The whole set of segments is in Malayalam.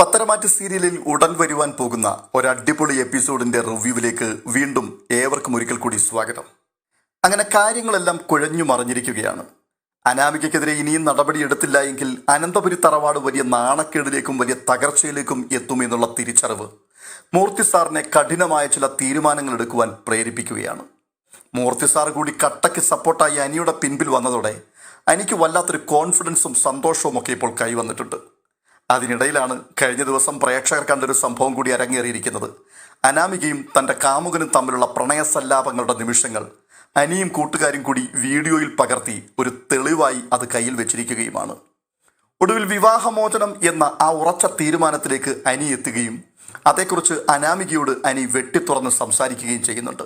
പത്തരമാറ്റ് സീരിയലിൽ ഉടൻ വരുവാൻ പോകുന്ന ഒരടിപൊളി എപ്പിസോഡിന്റെ റിവ്യൂവിലേക്ക് വീണ്ടും ഏവർക്കും ഒരിക്കൽ കൂടി സ്വാഗതം. അങ്ങനെ കാര്യങ്ങളെല്ലാം കുഴഞ്ഞു മറിഞ്ഞിരിക്കുകയാണ്. അനാമികയ്ക്കെതിരെ ഇനിയും നടപടിയെടുത്തില്ല എങ്കിൽ അനന്തപുരി തറവാട് വലിയ നാണക്കേടിലേക്കും വലിയ തകർച്ചയിലേക്കും എത്തുമെന്നുള്ള തിരിച്ചറിവ് മൂർത്തി സാറിനെ കഠിനമായ ചില തീരുമാനങ്ങൾ എടുക്കുവാൻ പ്രേരിപ്പിക്കുകയാണ്. മൂർത്തി സാർ കൂടി കട്ടയ്ക്ക് സപ്പോർട്ടായി അനിയുടെ പിൻപിൽ വന്നതോടെ അനിക്ക് വല്ലാത്തൊരു കോൺഫിഡൻസും സന്തോഷവും ഒക്കെ ഇപ്പോൾ കൈവന്നിട്ടുണ്ട്. അതിനിടയിലാണ് കഴിഞ്ഞ ദിവസം പ്രേക്ഷകർ കണ്ടൊരു സംഭവം കൂടി അരങ്ങേറിയിരിക്കുന്നത്. അനാമികയും തന്റെ കാമുകനും തമ്മിലുള്ള പ്രണയസല്ലാപങ്ങളുടെ നിമിഷങ്ങൾ അനിയും കൂട്ടുകാരും കൂടി വീഡിയോയിൽ പകർത്തി ഒരു തെളിവായി അത് കയ്യിൽ വെച്ചിരിക്കുകയുമാണ്. ഒടുവിൽ വിവാഹമോചനം എന്ന ആ ഉറച്ച തീരുമാനത്തിലേക്ക് അനി എത്തുകയും അതേക്കുറിച്ച് അനാമികയോട് അനി വെട്ടിത്തുറന്ന് സംസാരിക്കുകയും ചെയ്യുന്നുണ്ട്.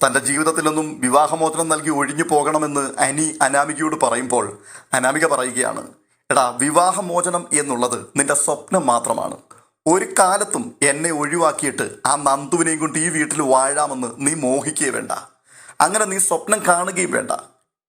തന്റെ ജീവിതത്തിൽ നിന്നും വിവാഹമോചനം നൽകി ഒഴിഞ്ഞു പോകണമെന്ന് അനി അനാമികയോട് പറയുമ്പോൾ അനാമിക പറയുകയാണ് എടാ വിവാഹമോചനം എന്നുള്ളത് നിന്റെ സ്വപ്നം മാത്രമാണ്. ഒരു കാലത്തും എന്നെ ഒഴിവാക്കിയിട്ട് ആ നന്ദുവിനെയും കൊണ്ട് ഈ വീട്ടിൽ വാഴാമെന്ന് നീ മോഹിക്കുകയേ വേണ്ട. അങ്ങനെ നീ സ്വപ്നം കാണുകയും വേണ്ട.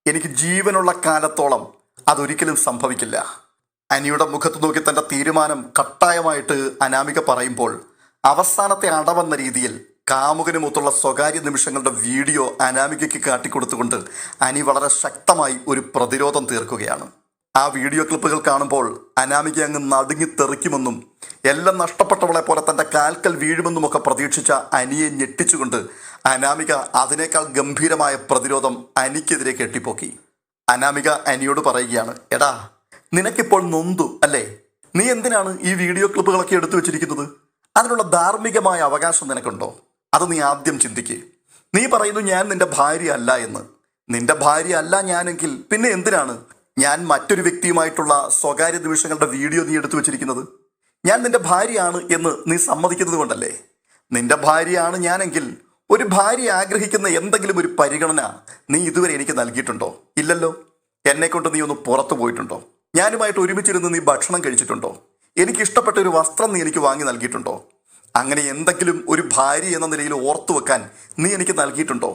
എനിക്ക് ജീവനുള്ള കാലത്തോളം അതൊരിക്കലും സംഭവിക്കില്ല. അനിയുടെ മുഖത്ത് നോക്കി തന്റെ തീരുമാനം കട്ടായമായിട്ട് അനാമിക പറയുമ്പോൾ അവസാനത്തെ അടവെന്ന രീതിയിൽ കാമുകനുമൊത്തുള്ള സ്വകാര്യ നിമിഷങ്ങളുടെ വീഡിയോ അനാമികയ്ക്ക് കാട്ടിക്കൊടുത്തുകൊണ്ട് അനി വളരെ ശക്തമായി ഒരു പ്രതിരോധം തീർക്കുകയാണ്. ആ വീഡിയോ ക്ലിപ്പുകൾ കാണുമ്പോൾ അനാമിക അങ്ങ് നടുങ്ങി തെറിക്കുമെന്നും എല്ലാം നഷ്ടപ്പെട്ടവളെ പോലെ തന്റെ കാൽക്കൽ വീഴുമെന്നും ഒക്കെ പ്രതീക്ഷിച്ച അനിയെ ഞെട്ടിച്ചുകൊണ്ട് അനാമിക അതിനേക്കാൾ ഗംഭീരമായ പ്രതിരോധം അനിക്കെതിരെ കെട്ടിപ്പോക്കി. അനാമിക അനിയോട് പറയുകയാണ് എടാ നിനക്കിപ്പോൾ നൊന്തു അല്ലേ? നീ എന്തിനാണ് ഈ വീഡിയോ ക്ലിപ്പുകളൊക്കെ എടുത്തു വെച്ചിരിക്കുന്നത്? അതിനുള്ള ധാർമ്മികമായ അവകാശം നിനക്കുണ്ടോ? അത് നീ ആദ്യം ചിന്തിക്ക്. നീ പറയുന്നു ഞാൻ നിന്റെ ഭാര്യ അല്ല എന്ന്. നിന്റെ ഭാര്യ അല്ല ഞാനെങ്കിൽ പിന്നെ എന്തിനാണ് ഞാൻ മറ്റൊരു വ്യക്തിയുമായിട്ടുള്ള സ്വകാര്യ നിമിഷങ്ങളുടെ വീഡിയോ നീ എടുത്തു വെച്ചിരിക്കുന്നത്. ഞാൻ നിന്റെ ഭാര്യയാണ് എന്ന് നീ സമ്മതിക്കുന്നത് കൊണ്ടല്ലേ? നിന്റെ ഭാര്യയാണ് ഞാനെങ്കിൽ ഒരു ഭാര്യ ആഗ്രഹിക്കുന്ന എന്തെങ്കിലും ഒരു പരിഗണന നീ ഇതുവരെ എനിക്ക് നൽകിയിട്ടുണ്ടോ? ഇല്ലല്ലോ. എന്നെ കൊണ്ട് നീ ഒന്ന് പുറത്തു പോയിട്ടുണ്ടോ? ഞാനുമായിട്ട് ഒരുമിച്ചിരുന്ന് നീ ഭക്ഷണം കഴിച്ചിട്ടുണ്ടോ? എനിക്ക് ഇഷ്ടപ്പെട്ട ഒരു വസ്ത്രം നീ എനിക്ക് വാങ്ങി നൽകിയിട്ടുണ്ടോ? അങ്ങനെ എന്തെങ്കിലും ഒരു ഭാര്യ എന്ന നിലയിൽ ഓർത്തു വെക്കാൻ നീ എനിക്ക് നൽകിയിട്ടുണ്ടോ?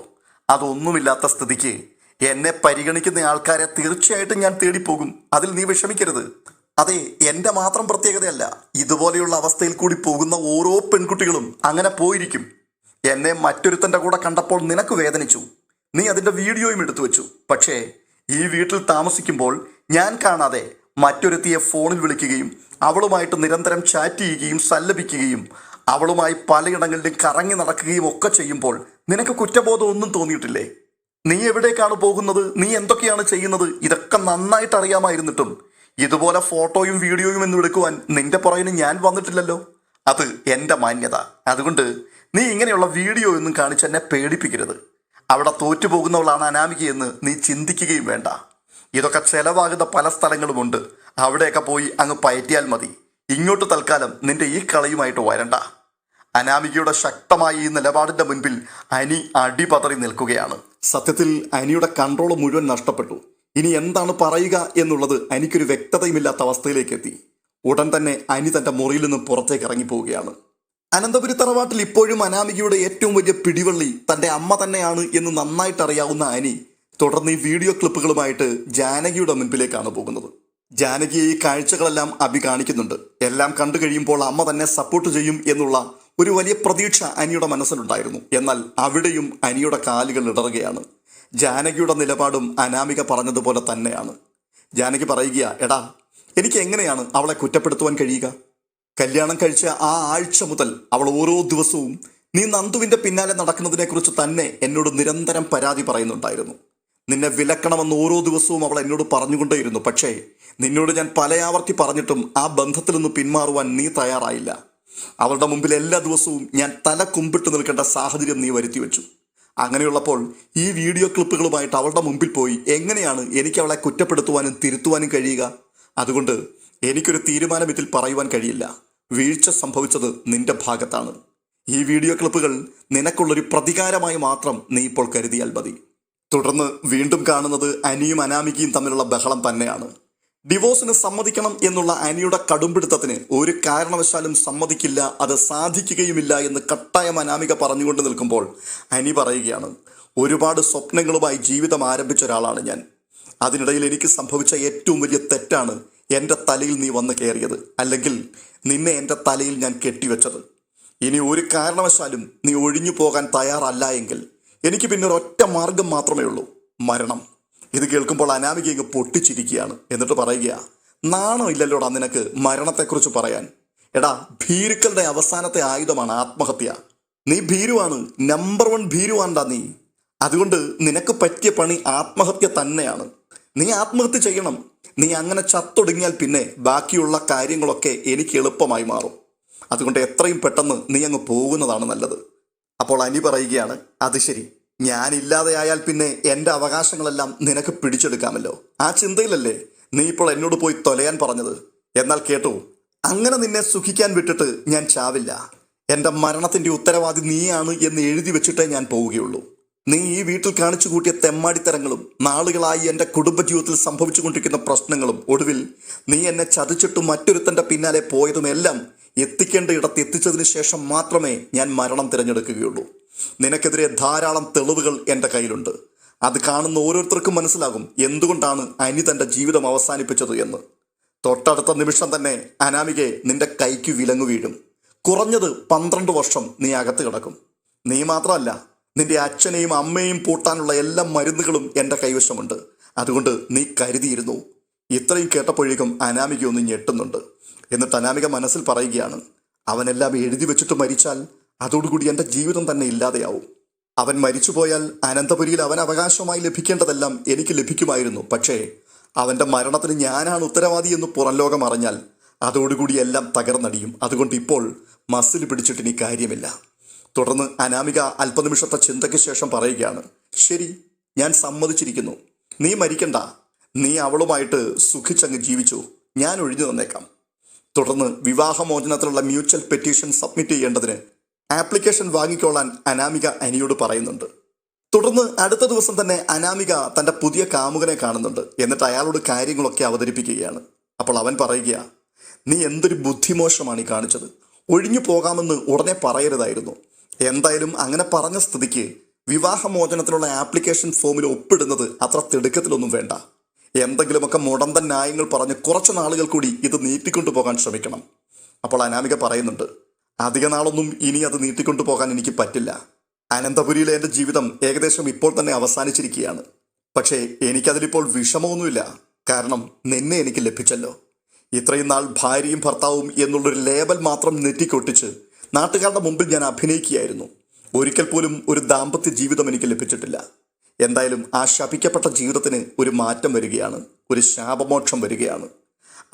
അതൊന്നുമില്ലാത്ത സ്ഥിതിക്ക് എന്നെ പരിഗണിക്കുന്ന ആൾക്കാരെ തീർച്ചയായിട്ടും ഞാൻ തേടിപ്പോകും. അതിൽ നീ വിഷമിക്കരുത്. അതെ എന്റെ മാത്രം പ്രത്യേകതയല്ല ഇതുപോലെയുള്ള അവസ്ഥയിൽ കൂടി പോകുന്ന ഓരോ പെൺകുട്ടികളും അങ്ങനെ പോയിരിക്കും. എന്നെ മറ്റൊരുത്തന്റെ കൂടെ കണ്ടപ്പോൾ നിനക്ക് വേദനിച്ചു. നീ അതിന്റെ വീഡിയോയും എടുത്തു വെച്ചു. പക്ഷേ ഈ വീട്ടിൽ താമസിക്കുമ്പോൾ ഞാൻ കാണാതെ മറ്റൊരുത്തിയെ ഫോണിൽ വിളിക്കുകയും അവളുമായിട്ട് നിരന്തരം ചാറ്റ് ചെയ്യുകയും സല്ലപിക്കുകയും അവളുമായി പലയിടങ്ങളിലും കറങ്ങി നടക്കുകയും ഒക്കെ ചെയ്യുമ്പോൾ നിനക്ക് കുറ്റബോധം ഒന്നും തോന്നിയിട്ടില്ലേ? നീ എവിടേക്കാണ് പോകുന്നത്? നീ എന്തൊക്കെയാണ് ചെയ്യുന്നത്? ഇതൊക്കെ നന്നായിട്ട് അറിയാമായിരുന്നിട്ടും. ഇതുപോലെ ഫോട്ടോയും വീഡിയോയും എന്ന് എടുക്കുവാൻ നിന്റെ പുറകിന് ഞാൻ വന്നിട്ടില്ലല്ലോ. അത് എന്റെ മാന്യത. അതുകൊണ്ട് നീ ഇങ്ങനെയുള്ള വീഡിയോ ഒന്നും കാണിച്ച് എന്നെ പേടിപ്പിക്കരുത്. അവിടെ തോറ്റുപോകുന്നവളാണ് അനാമികയെന്ന് നീ ചിന്തിക്കുകയും വേണ്ട. ഇതൊക്കെ ചെലവാകുന്ന പല സ്ഥലങ്ങളുമുണ്ട്. അവിടെയൊക്കെ പോയി അങ്ങ് പയറ്റിയാൽ മതി. ഇങ്ങോട്ട് തൽക്കാലം നിന്റെ ഈ കളയുമായിട്ട് വരണ്ട. അനാമികയുടെ ശക്തമായ ഈ നിലപാടിന്റെ മുൻപിൽ അനി അടിപതറി നിൽക്കുകയാണ്. സത്യത്തിൽ അനിയുടെ കൺട്രോൾ മുഴുവൻ നഷ്ടപ്പെട്ടു. ഇനി എന്താണ് പറയുക എന്നുള്ളത് അനിക്കൊരു വ്യക്തതയുമില്ലാത്ത അവസ്ഥയിലേക്ക് എത്തി ഉടൻ തന്നെ അനി തന്റെ മുറിയിൽ നിന്ന് പുറത്തേക്ക് ഇറങ്ങിപ്പോവുകയാണ്. അനന്തപുരി തറവാട്ടിൽ ഇപ്പോഴും അനാമികയുടെ ഏറ്റവും വലിയ പിടിവള്ളി തന്റെ അമ്മ തന്നെയാണ് എന്ന് നന്നായിട്ട് അറിയാവുന്ന അനി തുടർന്ന് ഈ വീഡിയോ ക്ലിപ്പുകളുമായിട്ട് ജാനകിയുടെ മുൻപിലേക്കാണ് പോകുന്നത്. ജാനകിയെ ഈ കാഴ്ചകളെല്ലാം അഭി കാണിക്കുന്നുണ്ട്. എല്ലാം കണ്ടു കഴിയുമ്പോൾ അമ്മ തന്നെ സപ്പോർട്ട് ചെയ്യും എന്നുള്ള ഒരു വലിയ പ്രതീക്ഷ അനിയുടെ മനസ്സിലുണ്ടായിരുന്നു. എന്നാൽ അവിടെയും അനിയുടെ കാലുകൾ ഇടറുകയാണ്. ജാനകിയുടെ നിലപാടും അനാമിക പറഞ്ഞതുപോലെ തന്നെയാണ്. ജാനകി പറയുക എടാ എനിക്ക് എങ്ങനെയാണ് അവളെ കുറ്റപ്പെടുത്തുവാൻ കഴിയുക? കല്യാണം കഴിച്ച ആ ആഴ്ച മുതൽ അവൾ ഓരോ ദിവസവും നീ നന്ദുവിന്റെ പിന്നാലെ നടക്കുന്നതിനെക്കുറിച്ച് തന്നെ എന്നോട് നിരന്തരം പരാതി പറയുന്നുണ്ടായിരുന്നു. നിന്നെ വിലക്കണമെന്ന് ഓരോ ദിവസവും അവൾ എന്നോട് പറഞ്ഞുകൊണ്ടേയിരുന്നു. പക്ഷേ നിന്നോട് ഞാൻ പലയാവർത്തി പറഞ്ഞിട്ടും ആ ബന്ധത്തിൽ നിന്ന് പിന്മാറുവാൻ നീ തയ്യാറായില്ല. അവളുടെ മുമ്പിൽ എല്ലാ ദിവസവും ഞാൻ തല കുമ്പിട്ട് നിൽക്കേണ്ട സാഹചര്യം നീ വരുത്തി വെച്ചു. അങ്ങനെയുള്ളപ്പോൾ ഈ വീഡിയോ ക്ലിപ്പുകളുമായിട്ട് അവളുടെ മുമ്പിൽ പോയി എങ്ങനെയാണ് എനിക്ക് അവളെ കുറ്റപ്പെടുത്തുവാനും തിരുത്തുവാനും കഴിയുക? അതുകൊണ്ട് എനിക്കൊരു തീരുമാനം ഇതിൽ പറയുവാൻ കഴിയില്ല. വീഴ്ച സംഭവിച്ചത് നിന്റെ ഭാഗത്താണ്. ഈ വീഡിയോ ക്ലിപ്പുകൾ നിനക്കുള്ളൊരു പ്രതികാരമായി മാത്രം നീ ഇപ്പോൾ കരുതിയാൽ മതി. തുടർന്ന് വീണ്ടും കാണുന്നത് അനിയും അനാമികയും തമ്മിലുള്ള ബഹളം തന്നെയാണ്. ഡിവോഴ്സിന് സമ്മതിക്കണം എന്നുള്ള അനിയുടെ കടുംപിടുത്തത്തിന് ഒരു കാരണവശാലും സമ്മതിക്കില്ല അത് സാധിക്കുകയുമില്ല എന്ന് കട്ടായം അനാമിക പറഞ്ഞുകൊണ്ട് നിൽക്കുമ്പോൾ അനി പറയുകയാണ് ഒരുപാട് സ്വപ്നങ്ങളുമായി ജീവിതം ആരംഭിച്ച ഒരാളാണ് ഞാൻ. അതിനിടയിൽ എനിക്ക് സംഭവിച്ച ഏറ്റവും വലിയ തെറ്റാണ് എന്റെ തലയിൽ നീ വന്ന് കയറിയത് അല്ലെങ്കിൽ നിന്നെ എന്റെ തലയിൽ ഞാൻ കെട്ടിവെച്ചത്. ഇനി ഒരു കാരണവശാലും നീ ഒഴിഞ്ഞു പോകാൻ തയ്യാറല്ല എങ്കിൽ എനിക്ക് പിന്നെ ഒരൊറ്റ മാർഗം മാത്രമേ ഉള്ളൂ മരണം. ഇത് കേൾക്കുമ്പോൾ അനാമിക ഇങ്ങ് പൊട്ടിച്ചിരിക്കുകയാണ്. എന്നിട്ട് പറയുക നാണം ഇല്ലല്ലോടാ നിനക്ക് മരണത്തെക്കുറിച്ച് പറയാൻ? എടാ ഭീരുക്കളുടെ അവസാനത്തെ ആയുധമാണ് ആത്മഹത്യ. നീ ഭീരുവാണ് നമ്പർ വൺ ഭീരുവാണ്ടാ നീ. അതുകൊണ്ട് നിനക്ക് പറ്റിയ പണി ആത്മഹത്യ തന്നെയാണ്. നീ ആത്മഹത്യ ചെയ്യണം. നീ അങ്ങനെ ചത്തൊടുങ്ങിയാൽ പിന്നെ ബാക്കിയുള്ള കാര്യങ്ങളൊക്കെ എനിക്ക് എളുപ്പമായി മാറും. അതുകൊണ്ട് എത്രയും പെട്ടെന്ന് നീ അങ്ങ് പോകുന്നതാണ് നല്ലത്. അപ്പോൾ അനി പറയുകയാണ് അത് ശരി. ഞാനില്ലാതെയായാൽ പിന്നെ എന്റെ അവകാശങ്ങളെല്ലാം നിനക്ക് പിടിച്ചെടുക്കാമല്ലോ. ആ ചിന്തയിലല്ലേ നീ ഇപ്പോൾ എന്നോട് പോയി തൊലയാൻ പറഞ്ഞത്. എന്നാൽ കേട്ടോ അങ്ങനെ നിന്നെ സുഖിക്കാൻ വിട്ടിട്ട് ഞാൻ ചാവില്ല. എന്റെ മരണത്തിന്റെ ഉത്തരവാദി നീയാണ് എന്ന് എഴുതി വെച്ചിട്ടേ ഞാൻ പോവുകയുള്ളൂ. നീ ഈ വീട്ടിൽ കാണിച്ചു കൂട്ടിയ തെമ്മാടിത്തരങ്ങളും നാളുകളായി എന്റെ കുടുംബജീവിതത്തിൽ സംഭവിച്ചുകൊണ്ടിരിക്കുന്ന പ്രശ്നങ്ങളും ഒടുവിൽ നീ എന്നെ ചതിച്ചിട്ടും മറ്റൊരുത്തന്റെ പിന്നാലെ പോയതുമെല്ലാം എത്തിക്കേണ്ട ഇടത്ത് എത്തിച്ചതിന് ശേഷം മാത്രമേ ഞാൻ മരണം തിരഞ്ഞെടുക്കുകയുള്ളൂ. നിനക്കെതിരെ ധാരാളം തെളിവുകൾ എന്റെ കയ്യിലുണ്ട്. അത് കാണുന്ന ഓരോരുത്തർക്കും മനസ്സിലാകും എന്തുകൊണ്ടാണ് അനി തന്റെ ജീവിതം അവസാനിപ്പിച്ചത് എന്ന്. തൊട്ടടുത്ത നിമിഷം തന്നെ അനാമികയെ നിന്റെ കൈക്ക് വിലങ്ങു വീഴും. കുറഞ്ഞത് പന്ത്രണ്ട് വർഷം നീ അകത്ത് കിടക്കും. നീ മാത്രമല്ല നിന്റെ അച്ഛനെയും അമ്മയെയും പൂട്ടാനുള്ള എല്ലാ മരുന്നുകളും എന്റെ കൈവശമുണ്ട്. അതുകൊണ്ട് നീ കരുതിയിരുന്നു. ഇത്രയും കേട്ടപ്പോഴേക്കും അനാമിക ഒന്ന് ഞെട്ടുന്നുണ്ട്. എന്നിട്ട് അനാമിക മനസ്സിൽ പറയുകയാണ് അവനെല്ലാം എഴുതി വെച്ചിട്ട് മരിച്ചാൽ അതോടുകൂടി എന്റെ ജീവിതം തന്നെ ഇല്ലാതെയാവും. അവൻ മരിച്ചുപോയാൽ അനന്തപുരിയിൽ അവൻ അവകാശമായി ലഭിക്കേണ്ടതെല്ലാം എനിക്ക് ലഭിക്കുമായിരുന്നു. പക്ഷേ അവന്റെ മരണത്തിന് ഞാനാണ് ഉത്തരവാദി എന്ന് പുറം ലോകം അറിഞ്ഞാൽ അതോടുകൂടി എല്ലാം തകർന്നടിയും. അതുകൊണ്ട് ഇപ്പോൾ മസിൽ പിടിച്ചിട്ട് ഇനി കാര്യമില്ല. തുടർന്ന് അനാമിക അല്പനിമിഷത്തെ ചിന്തയ്ക്ക് ശേഷം പറയുകയാണ് ശരി ഞാൻ സമ്മതിച്ചിരിക്കുന്നു. നീ മരിക്കണ്ട. നീ അവളുമായിട്ട് സുഖിച്ചങ്ങ് ജീവിച്ചു. ഞാൻ ഒഴിഞ്ഞു തന്നേക്കാം തുടർന്ന് വിവാഹമോചനത്തിനുള്ള മ്യൂച്വൽ പെറ്റീഷൻ സബ്മിറ്റ് ചെയ്യേണ്ടതിന് ആപ്ലിക്കേഷൻ വാങ്ങിക്കോളാൻ അനാമിക അനിയോട് പറയുന്നുണ്ട്. തുടർന്ന് അടുത്ത ദിവസം തന്നെ അനാമിക തന്റെ പുതിയ കാമുകനെ കാണുന്നുണ്ട്. എന്നിട്ട് അയാളോട് കാര്യങ്ങളൊക്കെ അവതരിപ്പിക്കുകയാണ്. അപ്പോൾ അവൻ പറയുക നീ എന്തൊരു ബുദ്ധിമോശമാണ് ഈ കാണിച്ചത്. ഒഴിഞ്ഞു പോകാമെന്ന് ഉടനെ പറയരുതായിരുന്നു. എന്തായാലും അങ്ങനെ പറഞ്ഞ സ്ഥിതിക്ക് വിവാഹമോചനത്തിനുള്ള ആപ്ലിക്കേഷൻ ഫോമിൽ ഒപ്പിടുന്നത് അത്ര തിടുക്കത്തിലൊന്നും വേണ്ട. എന്തെങ്കിലുമൊക്കെ മുടന്തൻ ന്യായങ്ങൾ പറഞ്ഞ് കുറച്ച് നാളുകൾ കൂടി ഇത് നീട്ടിക്കൊണ്ടു പോകാൻ ശ്രമിക്കണം. അപ്പോൾ അനാമിക പറയുന്നുണ്ട് അധിക നാളൊന്നും ഇനി അത് നീട്ടിക്കൊണ്ടു പോകാൻ എനിക്ക് പറ്റില്ല. അനന്തപുരിയിലെ എന്റെ ജീവിതം ഏകദേശം ഇപ്പോൾ തന്നെ അവസാനിച്ചിരിക്കുകയാണ്. പക്ഷേ എനിക്കതിലിപ്പോൾ വിഷമമൊന്നുമില്ല. കാരണം നിന്നെ എനിക്ക് ലഭിച്ചല്ലോ. ഇത്രയും നാൾ ഭാര്യയും ഭർത്താവും എന്നുള്ളൊരു ലേബൽ മാത്രം നെറ്റിക്കൊട്ടിച്ച് നാട്ടുകാരുടെ മുമ്പിൽ ഞാൻ അഭിനയിക്കുകയായിരുന്നു. ഒരിക്കൽ പോലും ഒരു ദാമ്പത്യ ജീവിതം എനിക്ക് ലഭിച്ചിട്ടില്ല. എന്തായാലും ആ ശപിക്കപ്പെട്ട ജീവിതത്തിന് ഒരു മാറ്റം വരികയാണ്. ഒരു ശാപമോക്ഷം വരികയാണ്.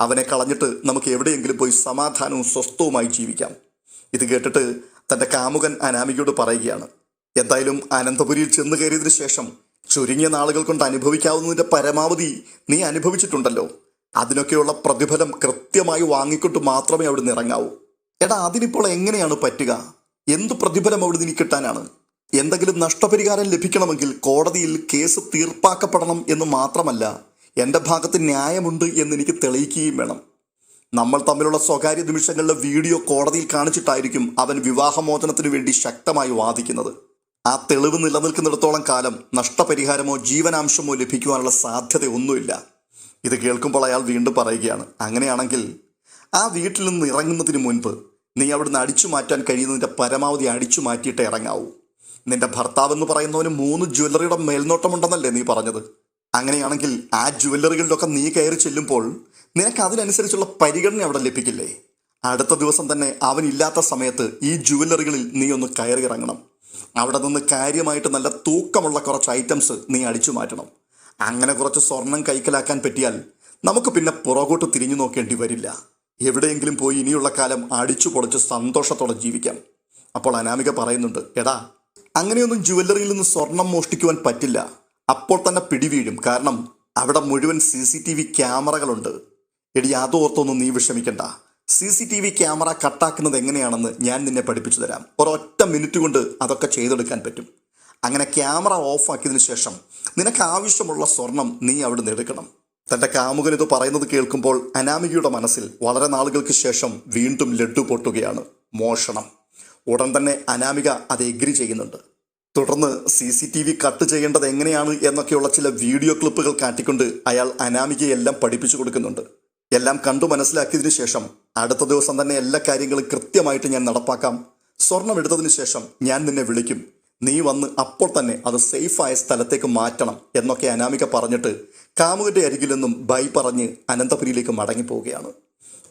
അവനെ കളഞ്ഞിട്ട് നമുക്ക് എവിടെയെങ്കിലും പോയി സമാധാനവും സ്വസ്ഥവുമായി ജീവിക്കാം. ഇത് കേട്ടിട്ട് തന്റെ കാമുകൻ അനാമികയോട് പറയുകയാണ് എന്തായാലും അനന്തപുരിയിൽ ചെന്ന് കയറിയതിനു ശേഷം ചുരുങ്ങിയ നാളുകൾ കൊണ്ട് അനുഭവിക്കാവുന്നതിന്റെ പരമാവധി നീ അനുഭവിച്ചിട്ടുണ്ടല്ലോ. അതിനൊക്കെയുള്ള പ്രതിഫലം കൃത്യമായി വാങ്ങിക്കൊണ്ട് മാത്രമേ അവിടുന്ന് ഇറങ്ങാവൂ. എടാ അതിനിപ്പോൾ എങ്ങനെയാണ് പറ്റുക? എന്ത് പ്രതിഫലം അവിടെ നിന്ന് കിട്ടാനാണ്? എന്തെങ്കിലും നഷ്ടപരിഹാരം ലഭിക്കണമെങ്കിൽ കോടതിയിൽ കേസ് തീർപ്പാക്കപ്പെടണം എന്ന് മാത്രമല്ല എന്റെ ഭാഗത്ത് ന്യായമുണ്ട് എന്ന് എനിക്ക് തെളിയിക്കുകയും വേണം. നമ്മൾ തമ്മിലുള്ള സ്വകാര്യ നിമിഷങ്ങളിലെ വീഡിയോ കോടതിയിൽ കാണിച്ചിട്ടായിരിക്കും അവൻ വിവാഹമോചനത്തിനു വേണ്ടി ശക്തമായി വാദിക്കുന്നത്. ആ തെളിവ് നിലനിൽക്കുന്നിടത്തോളം കാലം നഷ്ടപരിഹാരമോ ജീവനാംശമോ ലഭിക്കുവാനുള്ള സാധ്യത ഒന്നുമില്ല ഇത് കേൾക്കുമ്പോൾ അയാൾ വീണ്ടും പറയുകയാണ് അങ്ങനെയാണെങ്കിൽ ആ വീട്ടിൽ നിന്ന് ഇറങ്ങുന്നതിന് മുൻപ് നീ അവിടുന്ന് അടിച്ചു മാറ്റാൻ കഴിയുന്നതിന്റെ പരമാവധി അടിച്ചു മാറ്റിയിട്ട് ഇറങ്ങാവൂ. നിന്റെ ഭർത്താവ് എന്ന് പറയുന്നവന് മൂന്ന് ജ്വല്ലറിയുടെ മേൽനോട്ടമുണ്ടെന്നല്ലേ നീ പറഞ്ഞത്. അങ്ങനെയാണെങ്കിൽ ആ ജ്വല്ലറികളിലൊക്കെ നീ കയറി ചെല്ലുമ്പോൾ നിനക്ക് അതിനനുസരിച്ചുള്ള പരിഗണന അവിടെ ലഭിക്കില്ലേ? അടുത്ത ദിവസം തന്നെ അവനില്ലാത്ത സമയത്ത് ഈ ജുവല്ലറികളിൽ നീ ഒന്ന് കയറി ഇറങ്ങണം. അവിടെ നിന്ന് കാര്യമായിട്ട് നല്ല തൂക്കമുള്ള കുറച്ച് ഐറ്റംസ് നീ അടിച്ചു മാറ്റണം. അങ്ങനെ കുറച്ച് സ്വർണം കൈക്കലാക്കാൻ പറ്റിയാൽ നമുക്ക് പിന്നെ പുറകോട്ട് തിരിഞ്ഞു നോക്കേണ്ടി വരില്ല. എവിടെയെങ്കിലും പോയി ഇനിയുള്ള കാലം അടിച്ചു പൊളിച്ച് സന്തോഷത്തോടെ ജീവിക്കാം. അപ്പോൾ അനാമിക പറയുന്നുണ്ട് എടാ അങ്ങനെയൊന്നും ജുവല്ലറിയിൽ നിന്ന് സ്വർണം മോഷ്ടിക്കുവാൻ പറ്റില്ല. അപ്പോൾ തന്നെ പിടിവീഴും. കാരണം അവിടെ മുഴുവൻ സി സി ടി വി ക്യാമറകളുണ്ട്. എടി അതോർത്തൊന്നും നീ വിഷമിക്കണ്ട. C C T V camera കട്ടാക്കുന്നത് എങ്ങനെയാണെന്ന് ഞാൻ നിന്നെ പഠിപ്പിച്ചു തരാം. ഒരൊറ്റ മിനിറ്റ് കൊണ്ട് അതൊക്കെ ചെയ്തെടുക്കാൻ പറ്റും. അങ്ങനെ ക്യാമറ ഓഫാക്കിയതിനു ശേഷം നിനക്ക് ആവശ്യമുള്ള സ്വർണം നീ അവിടുന്ന് എടുക്കണം. തന്റെ കാമുകൻ ഇത് പറയുന്നത് കേൾക്കുമ്പോൾ അനാമികയുടെ മനസ്സിൽ വളരെ നാളുകൾക്ക് ശേഷം വീണ്ടും ലഡ്ഡു പൊട്ടുകയാണ്. മോഷണം. ഉടൻ തന്നെ അനാമിക അത് എഗ്രി ചെയ്യുന്നുണ്ട്. തുടർന്ന് C C T V cut ചെയ്യേണ്ടത് എങ്ങനെയാണ് എന്നൊക്കെയുള്ള ചില വീഡിയോ ക്ലിപ്പുകൾ കാട്ടിക്കൊണ്ട് അയാൾ അനാമികയെല്ലാം പഠിപ്പിച്ചു കൊടുക്കുന്നുണ്ട്. എല്ലാം കണ്ടു മനസ്സിലാക്കിയതിനു ശേഷം അടുത്ത ദിവസം തന്നെ എല്ലാ കാര്യങ്ങളും കൃത്യമായിട്ട് ഞാൻ നടപ്പാക്കാം. സ്വർണം എടുത്തതിനു ശേഷം ഞാൻ നിന്നെ വിളിക്കും. നീ വന്ന് അപ്പോൾ തന്നെ അത് സേഫായ സ്ഥലത്തേക്ക് മാറ്റണം എന്നൊക്കെ അനാമിക പറഞ്ഞിട്ട് കാമുകന്റെ അരികിൽ നിന്നും ബൈ പറഞ്ഞ് അനന്തപുരിയിലേക്ക് മടങ്ങിപ്പോവുകയാണ്.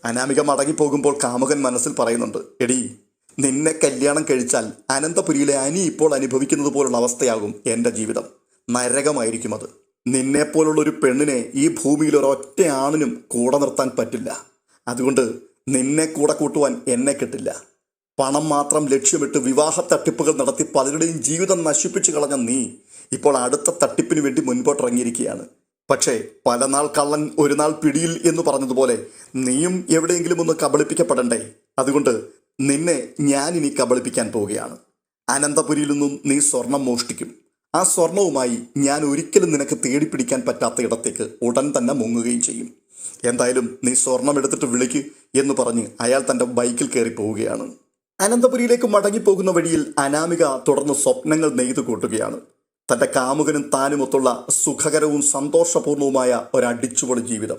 അനാമിക മടങ്ങിപ്പോകുമ്പോൾ കാമുകൻ മനസ്സിൽ പറയുന്നുണ്ട് എടി നിന്നെ കല്യാണം കഴിച്ചാൽ അനന്തപുരിയിലെ അനി ഇപ്പോൾ അനുഭവിക്കുന്നത് പോലുള്ള അവസ്ഥയാകും എന്റെ ജീവിതം. നരകമായിരിക്കും അത്. നിന്നെപ്പോലുള്ള ഒരു പെണ്ണിനെ ഈ ഭൂമിയിൽ ഒരൊറ്റ ആണിനും കൂടെ നിർത്താൻ പറ്റില്ല. അതുകൊണ്ട് നിന്നെ കൂടെ കൂട്ടുവാൻ എന്നെ കിട്ടില്ല. പണം മാത്രം ലക്ഷ്യമിട്ട് വിവാഹ തട്ടിപ്പുകൾ നടത്തി പലരുടെയും ജീവിതം നശിപ്പിച്ചു കളഞ്ഞ നീ ഇപ്പോൾ അടുത്ത തട്ടിപ്പിന് വേണ്ടി മുൻപോട്ടിറങ്ങിയിരിക്കുകയാണ്. പക്ഷേ പല നാൾ കള്ളൻ ഒരു നാൾ പിടിയിൽ എന്ന് പറഞ്ഞതുപോലെ നീയും എവിടെയെങ്കിലും ഒന്ന് കബളിപ്പിക്കപ്പെടണ്ടേ? അതുകൊണ്ട് നിന്നെ ഞാൻ ഇനി കബളിപ്പിക്കാൻ പോവുകയാണ്. അനന്തപുരിയിൽ നിന്നും നീ സ്വർണം മോഷ്ടിക്കും. ആ സ്വർണവുമായി ഞാൻ ഒരിക്കലും നിനക്ക് തേടിപ്പിടിക്കാൻ പറ്റാത്ത ഇടത്തേക്ക് ഉടൻ തന്നെ മുങ്ങുകയും ചെയ്യും. എന്തായാലും നീ സ്വർണം എടുത്തിട്ട് വിളിക്ക് എന്ന് പറഞ്ഞ് അയാൾ തന്റെ ബൈക്കിൽ കയറി പോവുകയാണ്. അനന്തപുരിയിലേക്ക് മടങ്ങിപ്പോകുന്ന വഴിയിൽ അനാമിക തുടർന്ന് സ്വപ്നങ്ങൾ നെയ്തു കൂട്ടുകയാണ്. തന്റെ കാമുകനും താനുമൊത്തുള്ള സുഖകരവും സന്തോഷപൂർണവുമായ ഒരടിച്ചുപൊളി ജീവിതം.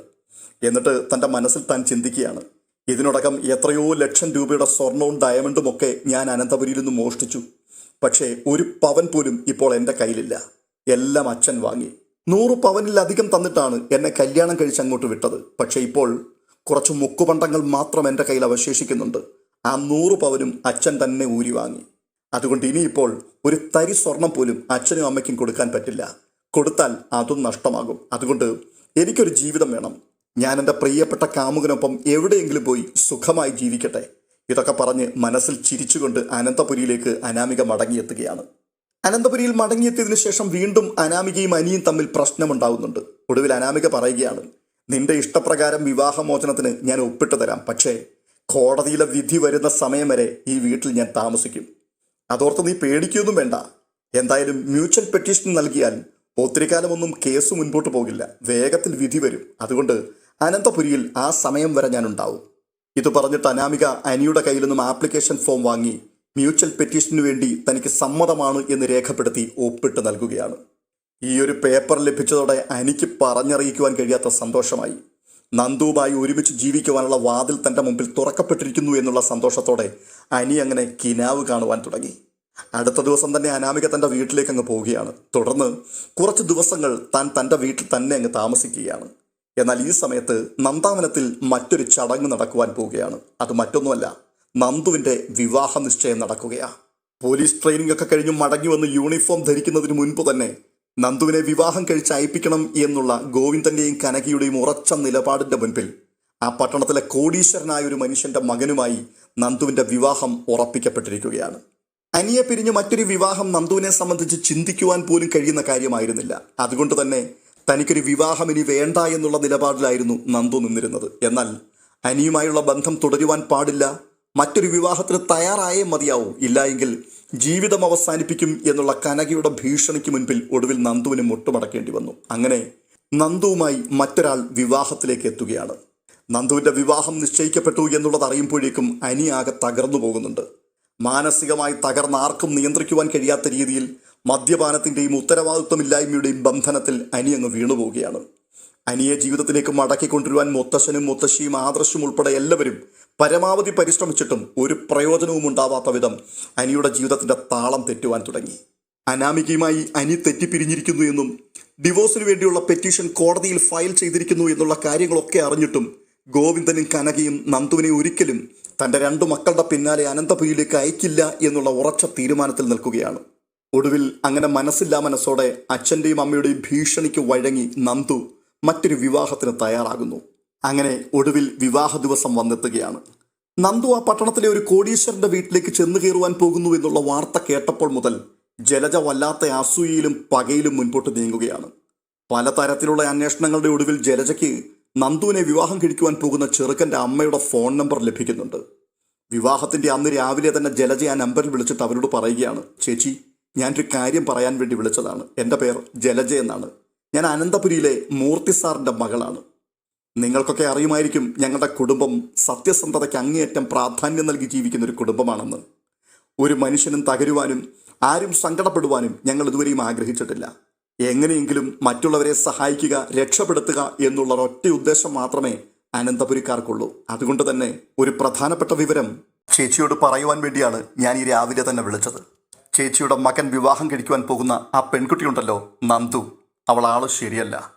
എന്നിട്ട് തന്റെ മനസ്സിൽ താൻ ചിന്തിക്കുകയാണ്. ഇതിനോടകം എത്രയോ ലക്ഷം രൂപയുടെ സ്വർണവും ഡയമണ്ടും ഒക്കെ ഞാൻ അനന്തപുരിയിൽ നിന്ന് മോഷ്ടിച്ചു. പക്ഷേ ഒരു പവൻ പോലും ഇപ്പോൾ എന്റെ കയ്യിലില്ല. എല്ലാം അച്ഛൻ വാങ്ങി. നൂറ് പവനിലധികം തന്നിട്ടാണ് എന്നെ കല്യാണം കഴിച്ച് അങ്ങോട്ട് വിട്ടത്. പക്ഷേ ഇപ്പോൾ കുറച്ച് മുക്കുപണ്ടങ്ങൾ മാത്രം എന്റെ കയ്യിൽ അവശേഷിക്കുന്നുണ്ട്. ആ നൂറ് പവനും അച്ഛൻ തന്നെ ഊരി വാങ്ങി. അതുകൊണ്ട് ഇനിയിപ്പോൾ ഒരു തരി സ്വർണം പോലും അച്ഛനും അമ്മയ്ക്കും കൊടുക്കാൻ പറ്റില്ല. കൊടുത്താൽ അതും നഷ്ടമാകും. അതുകൊണ്ട് എനിക്കൊരു ജീവിതം വേണം. ഞാൻ എന്റെ പ്രിയപ്പെട്ട കാമുകനൊപ്പം എവിടെയെങ്കിലും പോയി സുഖമായി ജീവിക്കട്ടെ. ഇതൊക്കെ പറഞ്ഞ് മനസ്സിൽ ചിരിച്ചുകൊണ്ട് അനന്തപുരിയിലേക്ക് അനാമിക മടങ്ങിയെത്തുകയാണ്. അനന്തപുരിയിൽ മടങ്ങിയെത്തിയതിനു ശേഷം വീണ്ടും അനാമികയും അനിയും തമ്മിൽ പ്രശ്നമുണ്ടാകുന്നുണ്ട് ഒടുവിൽ അനാമിക പറയുകയാണ് നിന്റെ ഇഷ്ടപ്രകാരം വിവാഹമോചനത്തിന് ഞാൻ ഒപ്പിട്ട് തരാം. പക്ഷേ കോടതിയിലെ വിധി വരുന്ന സമയം വരെ ഈ വീട്ടിൽ ഞാൻ താമസിക്കും. അതോർത്ത് നീ പേടിക്കുകയൊന്നും വേണ്ട. എന്തായാലും മ്യൂച്വൽ പെറ്റീഷൻ നൽകിയാൽ ഒത്തിരി കാലമൊന്നും കേസ് മുൻപോട്ട് പോകില്ല. വേഗത്തിൽ വിധി വരും. അതുകൊണ്ട് അനന്തപുരിയിൽ ആ സമയം വരെ ഞാൻ ഉണ്ടാവും ഇത് പറഞ്ഞിട്ട് അനാമിക അനിയുടെ കയ്യിൽ നിന്നും ആപ്ലിക്കേഷൻ ഫോം വാങ്ങി മ്യൂച്വൽ പെറ്റീഷനു വേണ്ടി തനിക്ക് സമ്മതമാണ് എന്ന് രേഖപ്പെടുത്തി ഒപ്പിട്ട് നൽകുകയാണ്. ഈ ഒരു പേപ്പർ ലഭിച്ചതോടെ അനിക്ക് പറഞ്ഞറിയിക്കുവാൻ കഴിയാത്ത സന്തോഷമായി. നന്ദുവുമായി ഒരുമിച്ച് ജീവിക്കുവാനുള്ള വാതിൽ തന്റെ മുമ്പിൽ തുറക്കപ്പെട്ടിരിക്കുന്നു എന്നുള്ള സന്തോഷത്തോടെ അനി അങ്ങനെ കിനാവ് കാണുവാൻ തുടങ്ങി. അടുത്ത ദിവസം തന്നെ അനാമിക തന്റെ വീട്ടിലേക്ക് അങ്ങ് പോവുകയാണ്. തുടർന്ന് കുറച്ച് ദിവസങ്ങൾ താൻ തന്റെ വീട്ടിൽ തന്നെ അങ്ങ് താമസിക്കുകയാണ്. എന്നാൽ ഈ സമയത്ത് നന്ദാവനത്തിൽ മറ്റൊരു ചടങ്ങ് നടക്കുവാൻ പോവുകയാണ്. അത് മറ്റൊന്നുമല്ല നന്ദുവിന്റെ വിവാഹ നിശ്ചയം നടക്കുകയാണ് പോലീസ് ട്രെയിനിങ് ഒക്കെ കഴിഞ്ഞ് മടങ്ങി വന്ന് യൂണിഫോം ധരിക്കുന്നതിന് മുൻപ് തന്നെ നന്ദുവിനെ വിവാഹം കഴിച്ച് അയപ്പിക്കണം എന്നുള്ള ഗോവിന്ദന്റെയും കനകയുടെയും ഉറച്ച നിലപാടിന്റെ മുൻപിൽ ആ പട്ടണത്തിലെ കോടീശ്വരനായ ഒരു മനുഷ്യന്റെ മകനുമായി നന്ദുവിന്റെ വിവാഹം ഉറപ്പിക്കപ്പെട്ടിരിക്കുകയാണ്. അനിയെ പിരിഞ്ഞ് മറ്റൊരു വിവാഹം നന്ദുവിനെ സംബന്ധിച്ച് ചിന്തിക്കുവാൻ പോലും കഴിയുന്ന കാര്യമായിരുന്നില്ല. അതുകൊണ്ട് തന്നെ തനിക്കൊരു വിവാഹം ഇനി വേണ്ട എന്നുള്ള നിലപാടിലായിരുന്നു നന്ദു നിന്നിരുന്നത്. എന്നാൽ അനിയുമായുള്ള ബന്ധം തുടരുവാൻ പാടില്ല. മറ്റൊരു വിവാഹത്തിന് തയ്യാറായേ മതിയാവൂ. ഇല്ല എങ്കിൽ ജീവിതം അവസാനിപ്പിക്കും എന്നുള്ള കനകയുടെ ഭീഷണിക്ക് മുൻപിൽ ഒടുവിൽ നന്ദുവിന് മുട്ടുമടക്കേണ്ടി വന്നു. അങ്ങനെ നന്ദുവുമായി മറ്റൊരാൾ വിവാഹത്തിലേക്ക് എത്തുകയാണ്. നന്ദുവിന്റെ വിവാഹം നിശ്ചയിക്കപ്പെട്ടു എന്നുള്ളത് അറിയുമ്പോഴേക്കും അനി ആകെ തകർന്നു പോകുന്നുണ്ട്. മാനസികമായി തകർന്ന ആർക്കും നിയന്ത്രിക്കുവാൻ കഴിയാത്ത രീതിയിൽ മദ്യപാനത്തിന്റെയും ഉത്തരവാദിത്വമില്ലായ്മയുടെയും ബന്ധനത്തിൽ അനി അങ്ങ് വീണുപോവുകയാണ്. അനിയെ ജീവിതത്തിലേക്ക് മടക്കി കൊണ്ടുവരുവാൻ മുത്തശ്ശനും മുത്തശ്ശിയും ആദർശും ഉൾപ്പെടെ എല്ലാവരും പരമാവധി പരിശ്രമിച്ചിട്ടും ഒരു പ്രയോജനവും ഉണ്ടാവാത്ത വിധം അനിയുടെ ജീവിതത്തിന്റെ താളം തെറ്റുവാൻ തുടങ്ങി. അനാമികയുമായി അനി തെറ്റിപ്പിരിഞ്ഞിരിക്കുന്നു എന്നും ഡിവോഴ്സിന് വേണ്ടിയുള്ള പെറ്റീഷൻ കോടതിയിൽ ഫയൽ ചെയ്തിരിക്കുന്നു എന്നുള്ള കാര്യങ്ങളൊക്കെ അറിഞ്ഞിട്ടും ഗോവിന്ദനും കനകയും നന്ദുവിനെ ഒരിക്കലും തന്റെ രണ്ടു മക്കളുടെ പിന്നാലെ അനന്തപുരിയിലേക്ക് അയക്കില്ല എന്നുള്ള ഉറച്ച തീരുമാനത്തിൽ നിൽക്കുകയാണ്. ഒടുവിൽ അങ്ങനെ മനസ്സില്ലാ മനസ്സോടെ അച്ഛന്റെയും അമ്മയുടെയും ഭീഷണിക്ക് വഴങ്ങി നന്ദു മറ്റൊരു വിവാഹത്തിന് തയ്യാറാകുന്നു. അങ്ങനെ ഒടുവിൽ വിവാഹ ദിവസം വന്നെത്തുകയാണ്. നന്ദു ആ പട്ടണത്തിലെ ഒരു കോടീശ്വരന്റെ വീട്ടിലേക്ക് ചെന്നു കയറുവാൻ പോകുന്നു എന്നുള്ള വാർത്ത കേട്ടപ്പോൾ മുതൽ ജലജ വല്ലാത്ത അസൂയയിലും പകയിലും മുൻപോട്ട് നീങ്ങുകയാണ്. പലതരത്തിലുള്ള അന്വേഷണങ്ങളുടെ ഒടുവിൽ ജലജയ്ക്ക് നന്ദുവിനെ വിവാഹം കഴിക്കുവാൻ പോകുന്ന ചെറുക്കന്റെ അമ്മയുടെ ഫോൺ നമ്പർ ലഭിക്കുന്നുണ്ട്. വിവാഹത്തിന്റെ അന്ന് രാവിലെ തന്നെ ജലജ ആ നമ്പറിൽ വിളിച്ചിട്ട് അവരോട് പറയുകയാണ് ചേച്ചി ഞാനൊരു കാര്യം പറയാൻ വേണ്ടി വിളിച്ചതാണ്. എന്റെ പേർ ജലജ എന്നാണ്. ഞാൻ അനന്തപുരിയിലെ മൂർത്തി സാറിന്റെ മകളാണ്. നിങ്ങൾക്കൊക്കെ അറിയുമായിരിക്കും ഞങ്ങളുടെ കുടുംബം സത്യസന്ധതയ്ക്ക് അങ്ങേയറ്റം പ്രാധാന്യം നൽകി ജീവിക്കുന്ന ഒരു കുടുംബമാണെന്ന്. ഒരു മനുഷ്യനും തകരുവാനും ആരും സങ്കടപ്പെടുവാനും ഞങ്ങൾ ഇതുവരെയും ആഗ്രഹിച്ചിട്ടില്ല. എങ്ങനെയെങ്കിലും മറ്റുള്ളവരെ സഹായിക്കുക രക്ഷപ്പെടുത്തുക എന്നുള്ള ഒറ്റ ഉദ്ദേശം മാത്രമേ അനന്തപുരിക്കാർക്കുള്ളൂ. അതുകൊണ്ട് തന്നെ ഒരു പ്രധാനപ്പെട്ട വിവരം ചേച്ചിയോട് പറയുവാൻ വേണ്ടിയാണ് ഞാൻ ഈ രാവിലെ തന്നെ വിളിച്ചത്. ചേച്ചിയുടെ മകൻ വിവാഹം കഴിക്കുവാൻ പോകുന്ന ആ പെൺകുട്ടിയുണ്ടല്ലോ നന്ദു. അവൾ ആൾ ശരിയല്ല.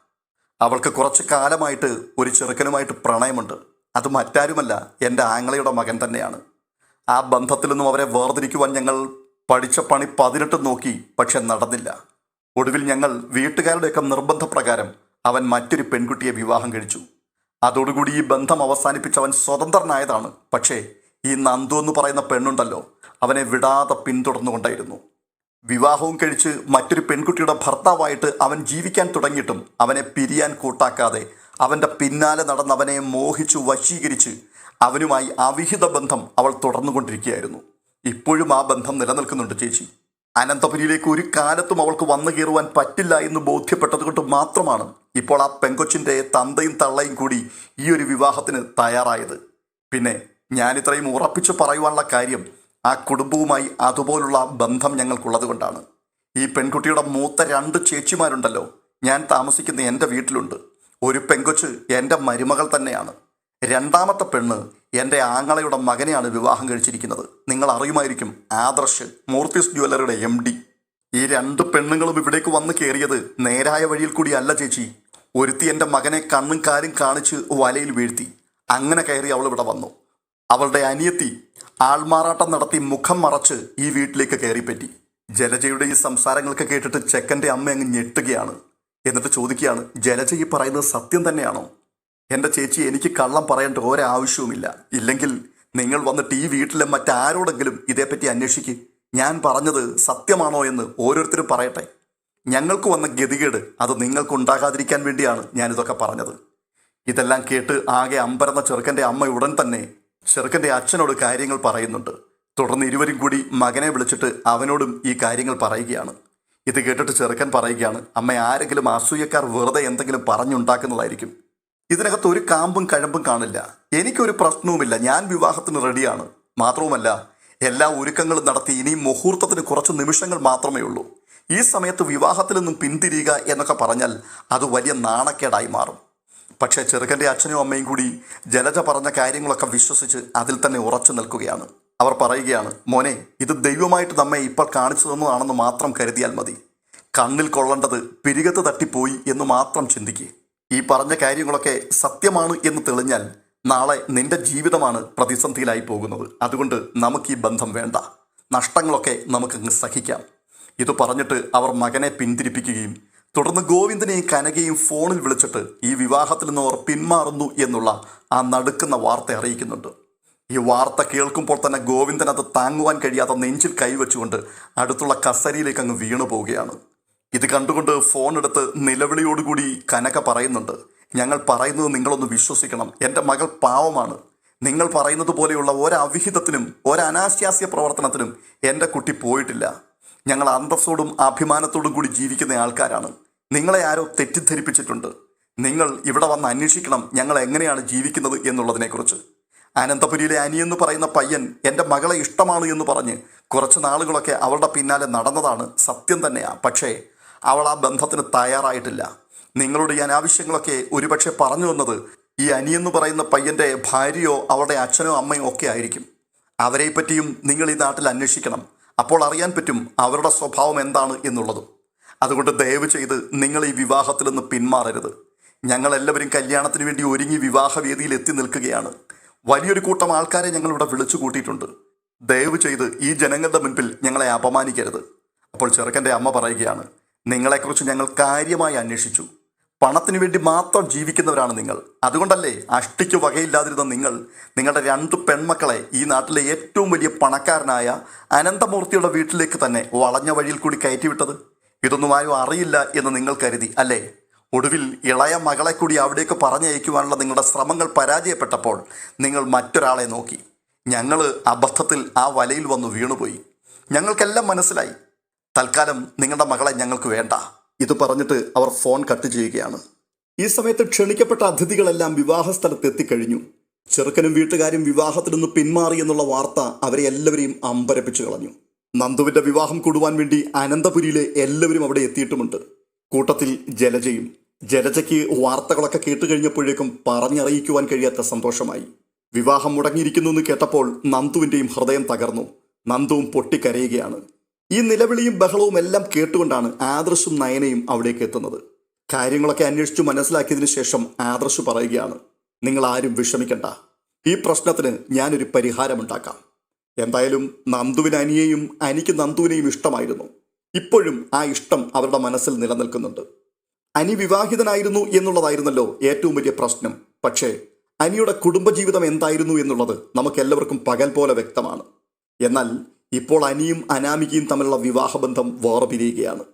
അവൾക്ക് കുറച്ച് കാലമായിട്ട് ഒരു ചെറുക്കനുമായിട്ട് പ്രണയമുണ്ട്. അത് മറ്റാരുമല്ല എന്റെ ആങ്ങളയുടെ മകൻ തന്നെയാണ്. ആ ബന്ധത്തിൽ നിന്നും അവരെ വേർതിരിക്കുവാൻ ഞങ്ങൾ പഠിച്ച പണി പതിനെട്ട് നോക്കി പക്ഷെ നടന്നില്ല. ഒടുവിൽ ഞങ്ങൾ വീട്ടുകാരുടെയൊക്കെ നിർബന്ധപ്രകാരം അവൻ മറ്റൊരു പെൺകുട്ടിയെ വിവാഹം കഴിച്ചു. അതോടുകൂടി ഈ ബന്ധം അവസാനിപ്പിച്ച് അവൻ സ്വതന്ത്രനായതാണ്. പക്ഷേ ഈ നന്ദു എന്ന് പറയുന്ന പെണ്ണുണ്ടല്ലോ അവനെ വിടാതെ പിന്തുടർന്നുകൊണ്ടായിരുന്നു. വിവാഹവും കഴിച്ച് മറ്റൊരു പെൺകുട്ടിയുടെ ഭർത്താവായിട്ട് അവൻ ജീവിക്കാൻ തുടങ്ങിയിട്ടും അവനെ പിരിയാൻ കൂട്ടാക്കാതെ അവന്റെ പിന്നാലെ നടന്നവനെ മോഹിച്ചു വശീകരിച്ച് അവനുമായി അവിഹിത ബന്ധം അവൾ തുടർന്നുകൊണ്ടിരിക്കുകയായിരുന്നു. ഇപ്പോഴും ആ ബന്ധം നിലനിൽക്കുന്നുണ്ട് ചേച്ചി. അനന്തപുരിയിലേക്ക് ഒരു കാലത്തും അവൾക്ക് വന്നു കയറുവാൻ പറ്റില്ല എന്ന് ബോധ്യപ്പെട്ടതുകൊണ്ട് മാത്രമാണ് ഇപ്പോൾ ആ പെങ്കൊച്ചിന്റെ തന്തയും തള്ളയും കൂടി ഈ ഒരു വിവാഹത്തിന് തയ്യാറായത്. പിന്നെ ഞാനിത്രയും ഉറപ്പിച്ചു പറയുവാനുള്ള കാര്യം ആ കുടുംബവുമായി അതുപോലുള്ള ബന്ധം ഞങ്ങൾക്കുള്ളത് കൊണ്ടാണ്. ഈ പെൺകുട്ടിയുടെ മൂത്ത രണ്ട് ചേച്ചിമാരുണ്ടല്ലോ. ഞാൻ താമസിക്കുന്ന എന്റെ വീട്ടിലുണ്ട്. ഒരു പെങ്കൊച്ച് എന്റെ മരുമകൾ തന്നെയാണ്. രണ്ടാമത്തെ പെണ്ണ് എന്റെ ആങ്ങളയുടെ മകനെയാണ് വിവാഹം കഴിച്ചിരിക്കുന്നത്. നിങ്ങൾ അറിയുമായിരിക്കും ആദർശ് മൂർത്തിസ് ജ്വല്ലറിയുടെ എം ഡി. ഈ രണ്ട് പെണ്ണുങ്ങളും ഇവിടേക്ക് വന്ന് കയറിയത് നേരായ വഴിയിൽ കൂടി അല്ല ചേച്ചി. ഒരുത്തി എന്റെ മകനെ കണ്ണും കാലും കാണിച്ച് വലയിൽ വീഴ്ത്തി. അങ്ങനെ കയറി അവൾ ഇവിടെ വന്നു. അവളുടെ അനിയത്തി ആൾമാറാട്ടം നടത്തി മുഖം മറച്ച് ഈ വീട്ടിലേക്ക് കയറിപ്പറ്റി. ജലജയുടെ ഈ സംസാരങ്ങളൊക്കെ കേട്ടിട്ട് ചെക്കന്റെ അമ്മ അങ്ങ് ഞെട്ടുകയാണ്. എന്നിട്ട് ചോദിക്കുകയാണ് ജലജ ഈ പറയുന്നത് സത്യം തന്നെയാണോ? എന്റെ ചേച്ചി എനിക്ക് കള്ളം പറയേണ്ട ഒരാവശ്യവുമില്ല. ഇല്ലെങ്കിൽ നിങ്ങൾ വന്നിട്ട് ഈ വീട്ടിലെ മറ്റാരോടെങ്കിലും ഇതേപ്പറ്റി അന്വേഷിക്ക്. ഞാൻ പറഞ്ഞത് സത്യമാണോ എന്ന് ഓരോരുത്തരും പറയട്ടെ. ഞങ്ങൾക്ക് വന്ന ഗതികേട് അത് നിങ്ങൾക്ക് ഉണ്ടാകാതിരിക്കാൻ വേണ്ടിയാണ് ഞാനിതൊക്കെ പറഞ്ഞത്. ഇതെല്ലാം കേട്ട് ആകെ അമ്പരന്ന ചെറുക്കന്റെ അമ്മ ഉടൻ തന്നെ ചെറുക്കന്റെ അച്ഛനോട് കാര്യങ്ങൾ പറയുന്നുണ്ട്. തുടർന്ന് ഇരുവരും കൂടി മകനെ വിളിച്ചിട്ട് അവനോടും ഈ കാര്യങ്ങൾ പറയുകയാണ്. ഇത് കേട്ടിട്ട് ചെറുക്കൻ പറയുകയാണ് അമ്മ ആരെങ്കിലും അസൂയക്കാർ വെറുതെ എന്തെങ്കിലും പറഞ്ഞുണ്ടാക്കുന്നതായിരിക്കും. ഇതിനകത്ത് ഒരു കാമ്പും കഴമ്പും കാണില്ല. എനിക്കൊരു പ്രശ്നവുമില്ല. ഞാൻ വിവാഹത്തിന് റെഡിയാണ്. മാത്രവുമല്ല എല്ലാ ഒരുക്കങ്ങളും നടത്തി ഇനി മുഹൂർത്തത്തിന് കുറച്ച് നിമിഷങ്ങൾ മാത്രമേ ഉള്ളൂ. ഈ സമയത്ത് വിവാഹത്തിൽ നിന്നും പിന്തിരിയുക എന്നൊക്കെ പറഞ്ഞാൽ അത് വലിയ നാണക്കേടായി മാറും. പക്ഷേ ചെറുക്കന്റെ അച്ഛനും അമ്മയും കൂടി ജലജ പറഞ്ഞ കാര്യങ്ങളൊക്കെ വിശ്വസിച്ച് അതിൽ തന്നെ ഉറച്ചു നിൽക്കുകയാണ്. അവർ പറയുകയാണ് മോനെ ഇത് ദൈവമായിട്ട് നമ്മെ ഇപ്പോൾ കാണിച്ചു തന്നതാണെന്ന് മാത്രം കരുതിയാൽ മതി. കണ്ണിൽ കൊള്ളേണ്ടത് പിരികത്ത് തട്ടിപ്പോയി എന്ന് മാത്രം ചിന്തിക്കുക ഈ പറഞ്ഞ കാര്യങ്ങളൊക്കെ സത്യമാണ് എന്ന് തെളിഞ്ഞാൽ നാളെ നിന്റെ ജീവിതമാണ് പ്രതിസന്ധിയിലായി പോകുന്നത്. അതുകൊണ്ട് നമുക്ക് ഈ ബന്ധം വേണ്ട. നഷ്ടങ്ങളൊക്കെ നമുക്ക് സഹിക്കാം. ഇത് പറഞ്ഞിട്ട് അവർ മകനെ പിന്തിരിപ്പിക്കുകയും തുടർന്ന് ഗോവിന്ദനെയും കനകയും ഫോണിൽ വിളിച്ചിട്ട് ഈ വിവാഹത്തിൽ നിന്ന് അവർ പിന്മാറുന്നു എന്നുള്ള ആ നടുക്കുന്ന വാർത്ത അറിയിക്കുന്നുണ്ട്. ഈ വാർത്ത കേൾക്കുമ്പോൾ തന്നെ ഗോവിന്ദൻ അത് താങ്ങുവാൻ കഴിയാത്ത നെഞ്ചിൽ കൈവച്ചുകൊണ്ട് അടുത്തുള്ള കസരിയിലേക്ക് അങ്ങ് വീണു പോവുകയാണ്. ഇത് കണ്ടുകൊണ്ട് ഫോൺ എടുത്ത് നിലവിളിയോടുകൂടി കനക പറയുന്നുണ്ട് ഞങ്ങൾ പറയുന്നത് നിങ്ങളൊന്ന് വിശ്വസിക്കണം. എന്റെ മകൾ പാവമാണ്. നിങ്ങൾ പറയുന്നത് പോലെയുള്ള ഒരവിഹിതത്തിനും ഒരനാശാസ്യ പ്രവർത്തനത്തിനും എന്റെ കുട്ടി പോയിട്ടില്ല. ഞങ്ങൾ അന്തസ്സോടും അഭിമാനത്തോടും കൂടി ജീവിക്കുന്ന ആൾക്കാരാണ്. നിങ്ങളെ ആരോ തെറ്റിദ്ധരിപ്പിച്ചിട്ടുണ്ട്. നിങ്ങൾ ഇവിടെ വന്ന് അന്വേഷിക്കണം ഞങ്ങൾ എങ്ങനെയാണ് ജീവിക്കുന്നത് എന്നുള്ളതിനെക്കുറിച്ച്. അനന്തപുരിയിലെ അനി എന്ന് പറയുന്ന പയ്യൻ എന്റെ മകളെ ഇഷ്ടമാണ് എന്ന് പറഞ്ഞ് കുറച്ച് നാളുകളൊക്കെ അവളുടെ പിന്നാലെ നടന്നതാണ് സത്യം തന്നെയാണ് പക്ഷേ അവൾ ആ ബന്ധത്തിന് തയ്യാറായിട്ടില്ല. നിങ്ങളുടെ ഈ അനാവശ്യങ്ങളൊക്കെ ഒരുപക്ഷെ പറഞ്ഞു വന്നത് ഈ അനി എന്ന് പറയുന്ന പയ്യന്റെ ഭാര്യയോ അവളുടെ അച്ഛനോ അമ്മയോ ഒക്കെ ആയിരിക്കും. അവരെപ്പറ്റിയും നിങ്ങൾ ഈ നാട്ടിൽ അന്വേഷിക്കണം. അപ്പോൾ അറിയാൻ പറ്റും അവരുടെ സ്വഭാവം എന്താണ് എന്നുള്ളതും. അതുകൊണ്ട് ദയവ് ചെയ്ത് നിങ്ങൾ ഈ വിവാഹത്തിൽ നിന്ന് പിന്മാറരുത്. ഞങ്ങളെല്ലാവരും കല്യാണത്തിന് വേണ്ടി ഒരുങ്ങി വിവാഹവേദിയിൽ എത്തി നിൽക്കുകയാണ്. വലിയൊരു കൂട്ടം ആൾക്കാരെ ഞങ്ങളിവിടെ വിളിച്ചു കൂട്ടിയിട്ടുണ്ട്. ദയവ് ചെയ്ത് ഈ ജനങ്ങളുടെ മുൻപിൽ ഞങ്ങളെ അപമാനിക്കരുത്. അപ്പോൾ ചെറുക്കന്റെ അമ്മ പറയുകയാണ് നിങ്ങളെക്കുറിച്ച് ഞങ്ങൾ കാര്യമായി അന്വേഷിച്ചു. പണത്തിന് വേണ്ടി മാത്രം ജീവിക്കുന്നവരാണ് നിങ്ങൾ. അതുകൊണ്ടല്ലേ അഷ്ടിക്ക് വകയില്ലാതിരുന്ന നിങ്ങൾ നിങ്ങളുടെ രണ്ട് പെൺമക്കളെ ഈ നാട്ടിലെ ഏറ്റവും വലിയ പണക്കാരനായ അനന്തമൂർത്തിയുടെ വീട്ടിലേക്ക് തന്നെ വളഞ്ഞ വഴിയിൽ കൂടി കയറ്റിവിട്ടത്? ഇതൊന്നും ആരും അറിയില്ല എന്ന് നിങ്ങൾ കരുതി അല്ലേ? ഒടുവിൽ ഇളയ മകളെ കൂടി അവിടേക്ക് പറഞ്ഞയക്കുവാനുള്ള നിങ്ങളുടെ ശ്രമങ്ങൾ പരാജയപ്പെട്ടപ്പോൾ നിങ്ങൾ മറ്റൊരാളെ നോക്കി. ഞങ്ങൾ അബദ്ധത്തിൽ ആ വലയിൽ വന്ന് വീണുപോയി. ഞങ്ങൾക്കെല്ലാം മനസ്സിലായി. തൽക്കാലം നിങ്ങളുടെ മകളെ ഞങ്ങൾക്ക് വേണ്ട. ഇത് പറഞ്ഞിട്ട് അവർ ഫോൺ കട്ട് ചെയ്യുകയാണ്. ഈ സമയത്ത് ക്ഷണിക്കപ്പെട്ട അതിഥികളെല്ലാം വിവാഹ സ്ഥലത്ത് എത്തിക്കഴിഞ്ഞു. ചെറുക്കനും വീട്ടുകാരും വിവാഹത്തിൽ നിന്ന് പിന്മാറി എന്നുള്ള വാർത്ത അവരെ എല്ലാവരെയും അമ്പരപ്പിച്ചു കളഞ്ഞു. നന്ദുവിന്റെ വിവാഹം കൂടുവാൻ വേണ്ടി അനന്തപുരിയിലെ എല്ലാവരും അവിടെ എത്തിയിട്ടുമുണ്ട്. കൂട്ടത്തിൽ ജലജയും ജലജയ്ക്ക് വാർത്തകളൊക്കെ കേട്ട് കഴിഞ്ഞപ്പോഴേക്കും പറഞ്ഞറിയിക്കുവാൻ കഴിയാത്ത സന്തോഷമായി. വിവാഹം മുടങ്ങിയിരിക്കുന്നു എന്ന് കേട്ടപ്പോൾ നന്ദുവിന്റെയും ഹൃദയം തകർന്നു. നന്ദുവും പൊട്ടിക്കരയുകയാണ്. ഈ നിലവിളിയും ബഹളവും എല്ലാം കേട്ടുകൊണ്ടാണ് ആദർശും നയനയും അവിടേക്ക് എത്തുന്നത്. കാര്യങ്ങളൊക്കെ അന്വേഷിച്ചു മനസ്സിലാക്കിയതിനു ശേഷം ആദർശ് പറയുകയാണ് നിങ്ങൾ ആരും വിഷമിക്കണ്ട. ഈ പ്രശ്നത്തിന് ഞാനൊരു പരിഹാരമുണ്ടാക്കാം. എന്തായാലും നന്ദുവിന് അനിയെയും അനിക്ക് നന്ദുവിനെയും ഇഷ്ടമായിരുന്നു. ഇപ്പോഴും ആ ഇഷ്ടം അവരുടെ മനസ്സിൽ നിലനിൽക്കുന്നുണ്ട്. അനി വിവാഹിതനായിരുന്നു എന്നുള്ളതായിരുന്നല്ലോ ഏറ്റവും വലിയ പ്രശ്നം. പക്ഷേ അനിയുടെ കുടുംബജീവിതം എന്തായിരുന്നു എന്നുള്ളത് നമുക്കെല്ലാവർക്കും പകൽ പോലെ വ്യക്തമാണ്. എന്നാൽ ഇപ്പോൾ അനിയും അനാമികയും തമ്മിലുള്ള വിവാഹബന്ധം വേർപിരിയുകയാണ്.